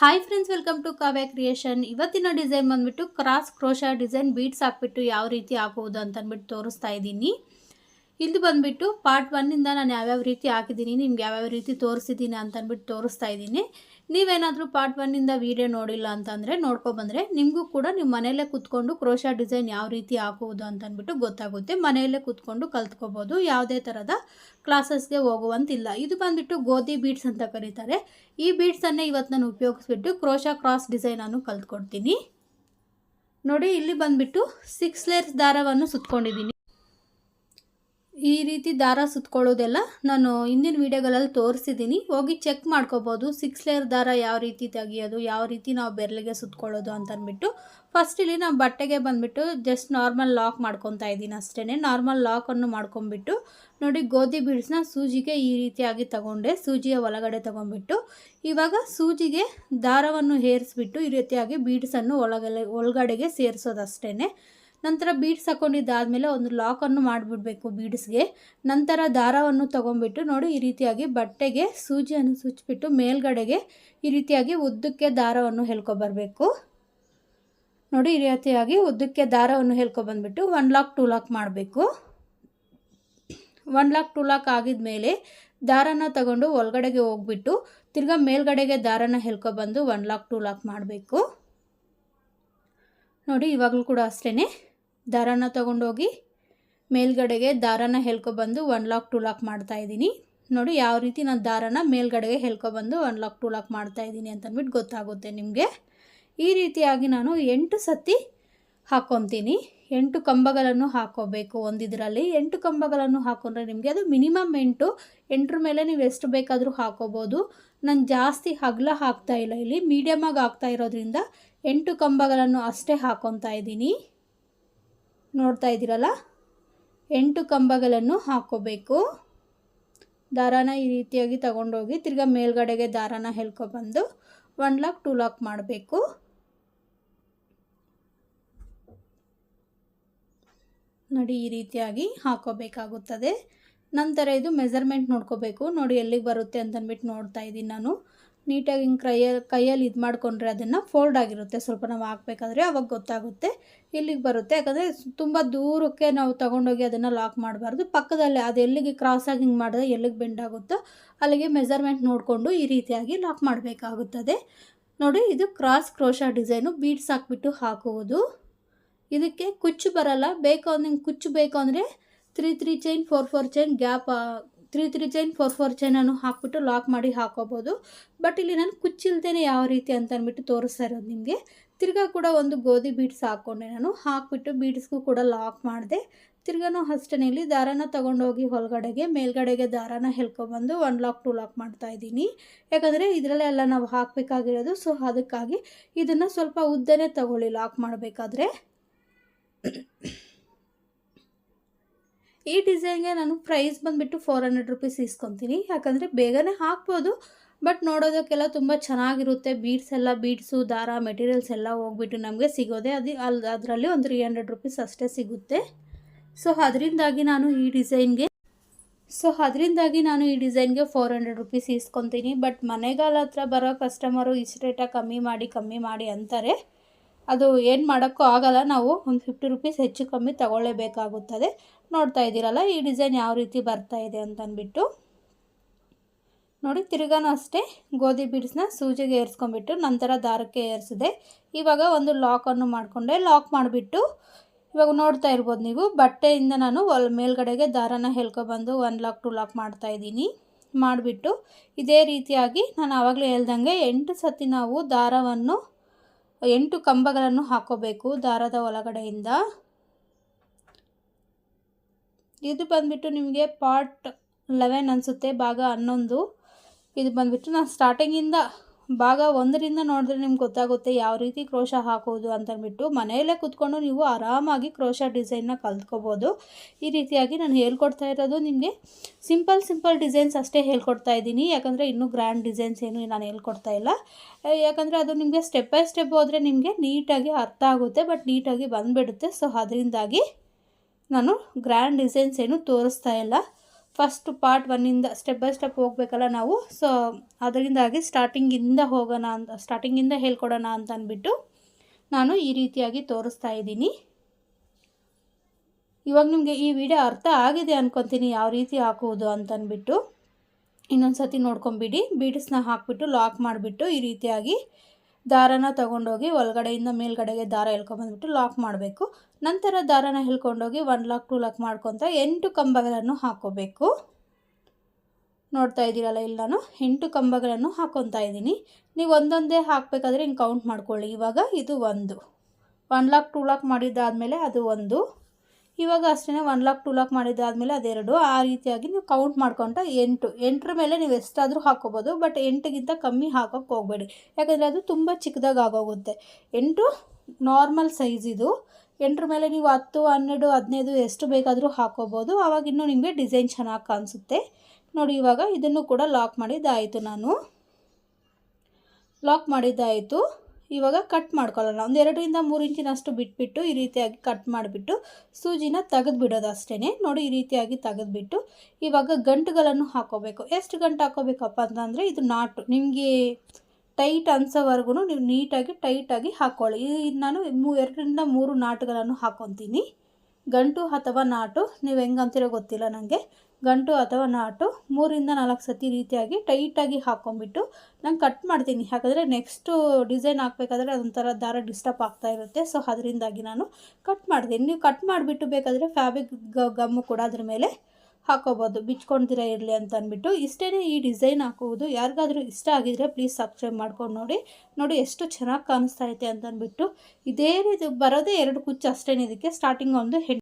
Hi friends welcome to Kavya creation ಇವತ್ತಿನ design ಬಂದ್ಬಿಟ್ಟು cross crochet design beads ಹಾಕ್ಬಿಟ್ಟು ಯಾವ ರೀತಿ ಹಾಕುವುದು ಅಂತ ಅಂದ್ಬಿಟ್ಟು ತೋರಿಸ್ತಾ ಇದ್ದೀನಿ. ಇದು ಬಂದುಬಿಟ್ಟು ಪಾರ್ಟ್ ಒನ್ನಿಂದ ನಾನು ಯಾವ್ಯಾವ ರೀತಿ ಹಾಕಿದ್ದೀನಿ, ನಿಮ್ಗೆ ಯಾವ್ಯಾವ ರೀತಿ ತೋರಿಸಿದ್ದೀನಿ ಅಂತ ಅಂದ್ಬಿಟ್ಟು ತೋರಿಸ್ತಾ ಇದ್ದೀನಿ. ನೀವೇನಾದರೂ ಪಾರ್ಟ್ ಒನ್ನಿಂದ ವೀಡಿಯೋ ನೋಡಿಲ್ಲ ಅಂತಂದರೆ ನೋಡ್ಕೊಬಂದರೆ ನಿಮಗೂ ಕೂಡ ನೀವು ಮನೆಯಲ್ಲೇ ಕೂತ್ಕೊಂಡು ಕ್ರೋಶಾ ಡಿಸೈನ್ ಯಾವ ರೀತಿ ಹಾಕುವುದು ಅಂತ ಅಂದ್ಬಿಟ್ಟು ಗೊತ್ತಾಗುತ್ತೆ. ಮನೆಯಲ್ಲೇ ಕೂತ್ಕೊಂಡು ಕಲ್ತ್ಕೋಬೋದು. ಯಾವುದೇ ಥರದ ಕ್ಲಾಸಸ್ಗೆ ಹೋಗುವಂತಿಲ್ಲ. ಇದು ಬಂದುಬಿಟ್ಟು ಗೋಧಿ ಬೀಡ್ಸ್ ಅಂತ ಕರೀತಾರೆ. ಈ ಬೀಡ್ಸನ್ನೇ ಇವತ್ತು ನಾನು ಉಪಯೋಗಿಸ್ಬಿಟ್ಟು ಕ್ರೋಶಾ ಕ್ರಾಸ್ ಡಿಸೈನನ್ನು ಕಲ್ತ್ಕೊಡ್ತೀನಿ. ನೋಡಿ, ಇಲ್ಲಿ ಬಂದುಬಿಟ್ಟು ಸಿಕ್ಸ್ ಲೇಯರ್ಸ್ ದಾರವನ್ನು ಸುತ್ಕೊಂಡಿದ್ದೀನಿ ಈ ರೀತಿ ದಾರ ಸುತ್ಕೊಳ್ಳೋದೆಲ್ಲ ನಾನು ಹಿಂದಿನ ವೀಡಿಯೋಗಳಲ್ಲಿ ತೋರಿಸಿದ್ದೀನಿ. ಹೋಗಿ ಚೆಕ್ ಮಾಡ್ಕೋಬೋದು ಸಿಕ್ಸ್ ಲೇಯರ್ ದಾರ ಯಾವ ರೀತಿ ತೆಗಿಯೋದು, ಯಾವ ರೀತಿ ನಾವು ಬೆರಳಿಗೆ ಸುತ್ಕೊಳ್ಳೋದು ಅಂತ ಅಂದ್ಬಿಟ್ಟು ಫಸ್ಟ್ ಇಲ್ಲಿ ನಾವು ಬಟ್ಟೆಗೆ ಬಂದುಬಿಟ್ಟು ಜಸ್ಟ್ ನಾರ್ಮಲ್ ಲಾಕ್ ಮಾಡ್ಕೊತಾ ಇದ್ದೀನಿ ಅಷ್ಟೇ ನಾರ್ಮಲ್ ಲಾಕನ್ನು ಮಾಡ್ಕೊಂಬಿಟ್ಟು ನೋಡಿ ಗೋಧಿ ಬೀಡ್ಸ್ನ ಸೂಜಿಗೆ ಈ ರೀತಿಯಾಗಿ ತಗೊಂಡೆ, ಸೂಜಿಯ ಒಳಗಡೆ ತಗೊಂಡ್ಬಿಟ್ಟು. ಇವಾಗ ಸೂಜಿಗೆ ದಾರವನ್ನು ಹೇರಿಸ್ಬಿಟ್ಟು ಈ ರೀತಿಯಾಗಿ ಬೀಡ್ಸನ್ನು ಒಳಗಡೆ ಒಳಗಡೆಗೆ ಸೇರಿಸೋದಷ್ಟೇ ನಂತರ ಬೀಡ್ಸ್ ಹಾಕೊಂಡಿದ್ದಾದಮೇಲೆ ಒಂದು ಲಾಕನ್ನು ಮಾಡಿಬಿಡ್ಬೇಕು ಬೀಡ್ಸ್ಗೆ ನಂತರ ದಾರವನ್ನು ತೊಗೊಂಬಿಟ್ಟು ನೋಡಿ ಈ ರೀತಿಯಾಗಿ ಬಟ್ಟೆಗೆ ಸೂಜಿಯನ್ನು ಸುಚ್ಚಿಬಿಟ್ಟು ಮೇಲ್ಗಡೆಗೆ ಈ ರೀತಿಯಾಗಿ ಉದ್ದಕ್ಕೆ ದಾರವನ್ನು ಹೇಳ್ಕೊಬರ್ಬೇಕು. ನೋಡಿ ಈ ರೀತಿಯಾಗಿ ಉದ್ದಕ್ಕೆ ದಾರವನ್ನು ಹೇಳ್ಕೊಬಂದ್ಬಿಟ್ಟು ಒನ್ ಲಾಕ್ ಟೂ ಲಾಕ್ ಮಾಡಬೇಕು. ಒನ್ ಲಾಕ್ ಟೂ ಲಾಕ್ ಆಗಿದ ದಾರನ ತಗೊಂಡು ಒಳಗಡೆಗೆ ಹೋಗ್ಬಿಟ್ಟು ತಿರ್ಗಾ ಮೇಲ್ಗಡೆಗೆ ದಾರನ ಹೇಳ್ಕೊಬಂದು ಒನ್ ಲಾಕ್ ಟೂ ಲಾಕ್ ಮಾಡಬೇಕು. ನೋಡಿ ಇವಾಗಲೂ ಕೂಡ ಅಷ್ಟೇ ದಾರಾನ ತೊಗೊಂಡೋಗಿ ಮೇಲ್ಗಡೆಗೆ ದಾರಾನ ಹೇಳ್ಕೊಬಂದು ಒನ್ ಲಾಕ್ ಟು ಲಾಕ್ ಮಾಡ್ತಾ ಇದ್ದೀನಿ. ನೋಡಿ ಯಾವ ರೀತಿ ನಾನು ದಾರಾನ ಮೇಲ್ಗಡೆಗೆ ಹೇಳ್ಕೊಬಂದು ಒನ್ ಲಾಕ್ ಟು ಲಾಕ್ ಮಾಡ್ತಾ ಇದ್ದೀನಿ ಅಂತಂದ್ಬಿಟ್ಟು ಗೊತ್ತಾಗುತ್ತೆ ನಿಮಗೆ. ಈ ರೀತಿಯಾಗಿ ನಾನು ಎಂಟು ಸತಿ ಹಾಕ್ಕೊತೀನಿ ಎಂಟು ಕಂಬಗಳನ್ನು ಹಾಕೋಬೇಕು ಒಂದಿದ್ರಲ್ಲಿ. ಎಂಟು ಕಂಬಗಳನ್ನು ಹಾಕೊಂಡ್ರೆ ನಿಮಗೆ ಅದು ಮಿನಿಮಮ್ ಎಂಟು. ಎಂಟ್ರ ಮೇಲೆ ನೀವು ಎಷ್ಟು ಬೇಕಾದರೂ ಹಾಕೋಬೋದು. ನಾನು ಜಾಸ್ತಿ ಹಗಲ ಹಾಕ್ತಾ ಇಲ್ಲ ಇಲ್ಲಿ. ಮೀಡಿಯಮಾಗಿ ಹಾಕ್ತಾ ಇರೋದ್ರಿಂದ ಎಂಟು ಕಂಬಗಳನ್ನು ಅಷ್ಟೇ ಹಾಕೊತಾ ಇದ್ದೀನಿ. ನೋಡ್ತಾ ಇದ್ದೀರಲ್ಲ? ಎಂಟು ಕಂಬಗಳನ್ನು ಹಾಕೋಬೇಕು. ದಾರಾನ ಈ ರೀತಿಯಾಗಿ ತಗೊಂಡೋಗಿ ತಿರ್ಗಾ ಮೇಲ್ಗಡೆಗೆ ದಾರಾನ ಹೇಳ್ಕೊಬಂದು ಒನ್ ಲಾಕ್ ಟೂ ಲಾಕ್ ಮಾಡಬೇಕು. ನೋಡಿ, ಈ ರೀತಿಯಾಗಿ ಹಾಕೋಬೇಕಾಗುತ್ತದೆ. ನಂತರ ಇದು ಮೆಸರ್ಮೆಂಟ್ ನೋಡ್ಕೋಬೇಕು. ನೋಡಿ, ಎಲ್ಲಿಗೆ ಬರುತ್ತೆ ಅಂತಂದ್ಬಿಟ್ಟು ನೋಡ್ತಾ ಇದ್ದೀನಿ ನಾನು. ನೀಟಾಗಿ ಹಿಂಗೆ ಕೈಯಲ್ಲಿ ಕೈಯಲ್ಲಿ ಇದು ಮಾಡಿಕೊಂಡ್ರೆ ಅದನ್ನು ಫೋಲ್ಡ್ ಆಗಿರುತ್ತೆ. ಸ್ವಲ್ಪ ನಾವು ಹಾಕಬೇಕಾದ್ರೆ ಅವಾಗ ಗೊತ್ತಾಗುತ್ತೆ, ಇಲ್ಲಿಗೆ ಬರುತ್ತೆ. ಯಾಕಂದರೆ ತುಂಬ ದೂರಕ್ಕೆ ನಾವು ತೊಗೊಂಡೋಗಿ ಅದನ್ನು ಲಾಕ್ ಮಾಡಬಾರ್ದು. ಪಕ್ಕದಲ್ಲೇ ಅದು ಎಲ್ಲಿಗೆ ಕ್ರಾಸಾಗಿ ಹಿಂಗೆ ಮಾಡಿದ್ರೆ ಎಲ್ಲಿಗೆ ಬೆಂಡ್ ಆಗುತ್ತೋ ಅಲ್ಲಿಗೆ ಮೆಜರ್ಮೆಂಟ್ ನೋಡಿಕೊಂಡು ಈ ರೀತಿಯಾಗಿ ಲಾಕ್ ಮಾಡಬೇಕಾಗುತ್ತದೆ. ನೋಡಿ, ಇದು ಕ್ರಾಸ್ ಕ್ರೋಶ ಡಿಸೈನು. ಬೀಡ್ಸ್ ಹಾಕ್ಬಿಟ್ಟು ಹಾಕುವುದು. ಇದಕ್ಕೆ ಕುಚ್ಚು ಬರಲ್ಲ. ಬೇಕು ಅಂದ್ರೆ ಕುಚ್ಚು ಬೇಕು ಅಂದರೆ three three chain four four chain gap three three chain four four ಚೈನನ್ನು ಹಾಕ್ಬಿಟ್ಟು ಲಾಕ್ ಮಾಡಿ ಹಾಕೋಬೋದು. ಬಟ್ ಇಲ್ಲಿ ನಾನು ಕುಚ್ಚಿಲ್ದೇ ಯಾವ ರೀತಿ ಅಂತ ಅಂದ್ಬಿಟ್ಟು ತೋರಿಸ್ತಾ ಇರೋದು ನಿಮಗೆ. ತಿರ್ಗಾ ಕೂಡ ಒಂದು ಗೋಧಿ ಬೀಡ್ಸ್ ಹಾಕ್ಕೊಂಡೆ ನಾನು. ಹಾಕ್ಬಿಟ್ಟು ಬೀಡ್ಸ್ಗೂ ಕೂಡ ಲಾಕ್ ಮಾಡಿದೆ. ತಿರ್ಗಾನು ಅಷ್ಟೇ ಇಲ್ಲಿ ದಾರಾನ ತೊಗೊಂಡೋಗಿ ಹೊರಗಡೆಗೆ ಮೇಲ್ಗಡೆಗೆ ದಾರಾನ ಹೇಳ್ಕೊಬಂದು ಒನ್ ಲಾಕ್ ಟು ಲಾಕ್ ಮಾಡ್ತಾ ಇದ್ದೀನಿ. ಯಾಕಂದರೆ ಇದರಲ್ಲೆಲ್ಲ ನಾವು ಹಾಕಬೇಕಾಗಿರೋದು ಸೊ ಅದಕ್ಕಾಗಿ ಇದನ್ನು ಸ್ವಲ್ಪ ಉದ್ದನೇ ತಗೊಳ್ಳಿ ಲಾಕ್ ಮಾಡಬೇಕಾದ್ರೆ. ಈ ಡಿಸೈನ್ಗೆ ನಾನು ಪ್ರೈಸ್ ಬಂದುಬಿಟ್ಟು ಫೋರ್ ಹಂಡ್ರೆಡ್ ರುಪೀಸ್ ಇಸ್ಕೊತೀನಿ. ಯಾಕಂದರೆ ಬೇಗನೆ ಹಾಕ್ಬೋದು, ಬಟ್ ನೋಡೋದಕ್ಕೆಲ್ಲ ತುಂಬ ಚೆನ್ನಾಗಿರುತ್ತೆ. ಬೀಡ್ಸ್ ಎಲ್ಲ, ಬೀಡ್ಸು, ದಾರ, ಮೆಟೀರಿಯಲ್ಸ್ ಎಲ್ಲ ಹೋಗ್ಬಿಟ್ಟು ನಮಗೆ ಸಿಗೋದೆ ಅದು ಅಲ್ಲಿ ಅದರಲ್ಲಿ ಒಂದು ತ್ರೀ ಹಂಡ್ರೆಡ್ ರುಪೀಸ್ ಅಷ್ಟೇ ಸಿಗುತ್ತೆ. ಸೊ ಅದರಿಂದಾಗಿ ನಾನು ಈ ಡಿಸೈನ್ಗೆ ಸೊ ಅದರಿಂದಾಗಿ ನಾನು ಈ ಡಿಸೈನ್ಗೆ ಫೋರ್ ಹಂಡ್ರೆಡ್ ರುಪೀಸ್ ಇಸ್ಕೊತೀನಿ. ಬಟ್ ಮನೆಗಾಲ ಹತ್ರ ಬರೋ ಕಸ್ಟಮರು ಇಷ್ಟು ರೇಟಾಗಿ ಕಮ್ಮಿ ಮಾಡಿ ಕಮ್ಮಿ ಮಾಡಿ ಅಂತಾರೆ. ಅದು ಏನು ಮಾಡೋಕ್ಕೂ ಆಗಲ್ಲ. ನಾವು ಒಂದು ಫಿಫ್ಟಿ ರುಪೀಸ್ ಹೆಚ್ಚು ಕಮ್ಮಿ ತಗೊಳ್ಳೇಬೇಕಾಗುತ್ತದೆ. ನೋಡ್ತಾ ಇದ್ದೀರಲ್ಲ, ಈ ಡಿಸೈನ್ ಯಾವ ರೀತಿ ಬರ್ತಾ ಇದೆ ಅಂತಂದ್ಬಿಟ್ಟು ನೋಡಿ, ತಿರ್ಗಾನು ಅಷ್ಟೇ ಗೋಧಿ ಬೀಡ್ಸ್ನ ಸೂಜಿಗೆ ಏರಿಸ್ಕೊಂಡ್ಬಿಟ್ಟು ನಂತರ ದಾರಕ್ಕೆ ಏರಿಸಿದೆ. ಇವಾಗ ಒಂದು ಲಾಕನ್ನು ಮಾಡಿಕೊಂಡೆ. ಲಾಕ್ ಮಾಡಿಬಿಟ್ಟು, ಇವಾಗ ನೋಡ್ತಾ ಇರ್ಬೋದು ನೀವು, ಬಟ್ಟೆಯಿಂದ ನಾನು ಒಲ್ ಮೇಲ್ಗಡೆಗೆ ದಾರನ ಹೇಳ್ಕೊಬಂದು ಒನ್ ಲಾಕ್ ಟು ಲಾಕ್ ಮಾಡ್ತಾ ಇದ್ದೀನಿ. ಮಾಡಿಬಿಟ್ಟು, ಇದೇ ರೀತಿಯಾಗಿ ನಾನು ಆವಾಗಲೇ ಹೇಳ್ದಂಗೆ ಎಂಟು ಸತಿ ನಾವು ದಾರವನ್ನು ಎಂಟು ಕಂಬಗಳನ್ನು ಹಾಕೋಬೇಕು ದಾರದ ಒಳಗಡೆಯಿಂದ. ಇದು ಬಂದುಬಿಟ್ಟು ನಿಮಗೆ ಪಾರ್ಟ್ ಲೆವೆನ್ ಅನಿಸುತ್ತೆ, ಭಾಗ ಹನ್ನೊಂದು. ಇದು ಬಂದುಬಿಟ್ಟು ನಾನು ಸ್ಟಾರ್ಟಿಂಗಿಂದ ಭಾಗ ಒಂದರಿಂದ ನೋಡಿದ್ರೆ ನಿಮ್ಗೆ ಗೊತ್ತಾಗುತ್ತೆ ಯಾವ ರೀತಿ ಕ್ರೋಶ ಹಾಕೋದು ಅಂತಂದ್ಬಿಟ್ಟು ಮನೆಯಲ್ಲೇ ಕೂತ್ಕೊಂಡು ನೀವು ಆರಾಮಾಗಿ ಕ್ರೋಶ ಡಿಸೈನ್ನ ಕಲ್ತ್ಕೋಬೋದು. ಈ ರೀತಿಯಾಗಿ ನಾನು ಹೇಳ್ಕೊಡ್ತಾ ಇರೋದು ನಿಮಗೆ ಸಿಂಪಲ್ ಸಿಂಪಲ್ ಡಿಸೈನ್ಸ್ ಅಷ್ಟೇ ಹೇಳ್ಕೊಡ್ತಾ ಇದ್ದೀನಿ. ಯಾಕಂದರೆ ಇನ್ನೂ ಗ್ರ್ಯಾಂಡ್ ಡಿಸೈನ್ಸ್ ಏನು ನಾನು ಹೇಳ್ಕೊಡ್ತಾ ಇಲ್ಲ. ಯಾಕಂದರೆ ಅದು ನಿಮಗೆ ಸ್ಟೆಪ್ ಬೈ ಸ್ಟೆಪ್ ಹೋದರೆ ನಿಮಗೆ ನೀಟಾಗಿ ಅರ್ಥ ಆಗುತ್ತೆ ಬಟ್ ನೀಟಾಗಿ ಬಂದುಬಿಡುತ್ತೆ. ಸೊ ಅದರಿಂದಾಗಿ ನಾನು ಗ್ರ್ಯಾಂಡ್ ಡಿಸೈನ್ಸ್ ಏನು ತೋರಿಸ್ತಾ ಇಲ್ಲ. ಫಸ್ಟ್ ಪಾರ್ಟ್ ಒನ್ನಿಂದ ಸ್ಟೆಪ್ ಬೈ ಸ್ಟೆಪ್ ಹೋಗಬೇಕಲ್ಲ ನಾವು. ಸೊ ಅದರಿಂದಾಗಿ ಸ್ಟಾರ್ಟಿಂಗಿಂದ ಹೋಗೋಣ ಅಂತ ಸ್ಟಾರ್ಟಿಂಗಿಂದ ಹೇಳ್ಕೊಡೋಣ ಅಂತ ಅಂದ್ಬಿಟ್ಟು ನಾನು ಈ ರೀತಿಯಾಗಿ ತೋರಿಸ್ತಾ ಇದ್ದೀನಿ. ಇವಾಗ ನಿಮಗೆ ಈ ವಿಡಿಯೋ ಅರ್ಥ ಆಗಿದೆ ಅಂದ್ಕೊತೀನಿ ಯಾವ ರೀತಿ ಹಾಕುವುದು ಅಂತಂದ್ಬಿಟ್ಟು ಇನ್ನೊಂದು ಸತಿ ನೋಡ್ಕೊಂಬಿಡಿ. ಬೀಡ್ಸ್ನ ಹಾಕ್ಬಿಟ್ಟು ಲಾಕ್ ಮಾಡಿಬಿಟ್ಟು ಈ ರೀತಿಯಾಗಿ ದಾರನ ತೊಗೊಂಡೋಗಿ ಒಳಗಡೆಯಿಂದ ಮೇಲ್ಗಡೆಗೆ ದಾರ ಎಳ್ಕೊಂಬಂದ್ಬಿಟ್ಟು ಲಾಕ್ ಮಾಡಬೇಕು. ನಂತರ ದಾರನ ಹೇಳ್ಕೊಂಡೋಗಿ ಒನ್ ಲಾಕ್ ಟೂ ಲಾಕ್ ಮಾಡ್ಕೊತ ಎಂಟು ಕಂಬಗಳನ್ನು ಹಾಕೋಬೇಕು. ನೋಡ್ತಾ ಇದ್ದೀರಲ್ಲ ಇಲ್ಲ ನಾನು ಎಂಟು ಕಂಬಗಳನ್ನು ಹಾಕೊತಾ ಇದ್ದೀನಿ. ನೀವು ಒಂದೊಂದೇ ಹಾಕಬೇಕಾದ್ರೆ ಹಿಂಗೆ ಕೌಂಟ್ ಮಾಡ್ಕೊಳ್ಳಿ. ಇವಾಗ ಇದು ಒಂದು. ಒನ್ ಲಾಕ್ ಟೂ ಲಾಕ್ ಮಾಡಿದ್ದಾದಮೇಲೆ ಅದು ಒಂದು. ಇವಾಗ ಅಷ್ಟೇ ಒನ್ ಲಾಕ್ ಟೂ ಲಾಕ್ ಮಾಡಿದ್ದಾದಮೇಲೆ ಅದೆರಡು ಆ ರೀತಿಯಾಗಿ ನೀವು ಕೌಂಟ್ ಮಾಡ್ಕೊಂತ ಎಂಟು. ಎಂಟರ ಮೇಲೆ ನೀವು ಎಷ್ಟಾದರೂ ಹಾಕೋಬೋದು ಬಟ್ ಎಂಟಿಗಿಂತ ಕಮ್ಮಿ ಹಾಕೋಕ್ಕೆ ಹೋಗಬೇಡಿ. ಯಾಕಂದರೆ ಅದು ತುಂಬ ಚಿಕ್ಕದಾಗಿ ಆಗೋಗುತ್ತೆ. ಎಂಟು ನಾರ್ಮಲ್ ಸೈಜ್ ಇದು. ಎಂಟರ ಮೇಲೆ ನೀವು ಹತ್ತು, ಹನ್ನೆರಡು, ಹದಿನೈದು ಎಷ್ಟು ಬೇಕಾದರೂ ಹಾಕೋಬೋದು. ಆವಾಗ ಇನ್ನೂ ನಿಮಗೆ ಡಿಸೈನ್ ಚೆನ್ನಾಗಿ ಕಾಣಿಸುತ್ತೆ. ನೋಡಿ, ಇವಾಗ ಇದನ್ನು ಕೂಡ ಲಾಕ್ ಮಾಡಿದ್ದಾಯಿತು ನಾನು. ಲಾಕ್ ಮಾಡಿದ್ದಾಯಿತು. ಇವಾಗ ಕಟ್ ಮಾಡ್ಕೊಳ್ಳೋಣ. ಒಂದು ಎರಡರಿಂದ ಮೂರು ಇಂಚಿನಷ್ಟು ಬಿಟ್ಬಿಟ್ಟು ಈ ರೀತಿಯಾಗಿ ಕಟ್ ಮಾಡಿಬಿಟ್ಟು ಸೂಜಿನ ತೆಗೆದು ಬಿಡೋದು ಅಷ್ಟೇ ನೋಡಿ, ಈ ರೀತಿಯಾಗಿ ತೆಗೆದುಬಿಟ್ಟು ಇವಾಗ ಗಂಟುಗಳನ್ನು ಹಾಕೋಬೇಕು. ಎಷ್ಟು ಗಂಟು ಹಾಕೋಬೇಕಪ್ಪ ಅಂತಂದರೆ ಇದು ನಾಟು. ನಿಮಗೆ ಟೈಟ್ ಅನ್ಸೋವರೆಗೂ ನೀವು ನೀಟಾಗಿ ಟೈಟಾಗಿ ಹಾಕ್ಕೊಳ್ಳಿ ನಾನು ಮೂ ಎರಡರಿಂದ ಮೂರು ನಾಟುಗಳನ್ನು ಹಾಕ್ಕೊತೀನಿ ಗಂಟು ಅಥವಾ ನಾಟು, ನೀವು ಹೆಂಗಂತಿರೋ ಗೊತ್ತಿಲ್ಲ ನನಗೆ ಗಂಟು ಅಥವಾ ನಾಟು ಮೂರಿಂದ ನಾಲ್ಕು ಸತಿ ರೀತಿಯಾಗಿ ಟೈಟಾಗಿ ಹಾಕ್ಕೊಂಬಿಟ್ಟು ನಾನು ಕಟ್ ಮಾಡ್ತೀನಿ. ಯಾಕಂದರೆ ನೆಕ್ಸ್ಟು ಡಿಸೈನ್ ಹಾಕಬೇಕಾದ್ರೆ ಅದೊಂಥರ ದಾರ ಡಿಸ್ಟರ್ಬ್ ಆಗ್ತಾ ಇರುತ್ತೆ. ಸೊ ಅದರಿಂದಾಗಿ ನಾನು ಕಟ್ ಮಾಡ್ತೀನಿ. ನೀವು ಕಟ್ ಮಾಡಿಬಿಟ್ಟು ಬೇಕಾದರೆ ಫ್ಯಾಬ್ರಿಕ್ ಗಮ್ಮು ಕೂಡ ಅದ್ರ ಮೇಲೆ ಹಾಕೋಬೋದು. ಬಿಚ್ಕೊಂಡಿರ ಇರಲಿ ಅಂತ ಅಂದ್ಬಿಟ್ಟು ಇಷ್ಟೇ ಈ ಡಿಸೈನ್ ಹಾಕುವುದು. ಯಾರಿಗಾದರೂ ಇಷ್ಟ ಆಗಿದರೆ ಪ್ಲೀಸ್ ಸಬ್ಸ್ಕ್ರೈಬ್ ಮಾಡ್ಕೊಂಡು ನೋಡಿ. ನೋಡಿ ಎಷ್ಟು ಚೆನ್ನಾಗಿ ಕಾಣಿಸ್ತಾ ಅಂತ ಅಂದ್ಬಿಟ್ಟು. ಇದೇ ರೀತಿ ಬರೋದೇ ಎರಡು ಕುಚ್ಚು ಅಷ್ಟೇ ಇದಕ್ಕೆ. ಸ್ಟಾರ್ಟಿಂಗ್ ಒಂದು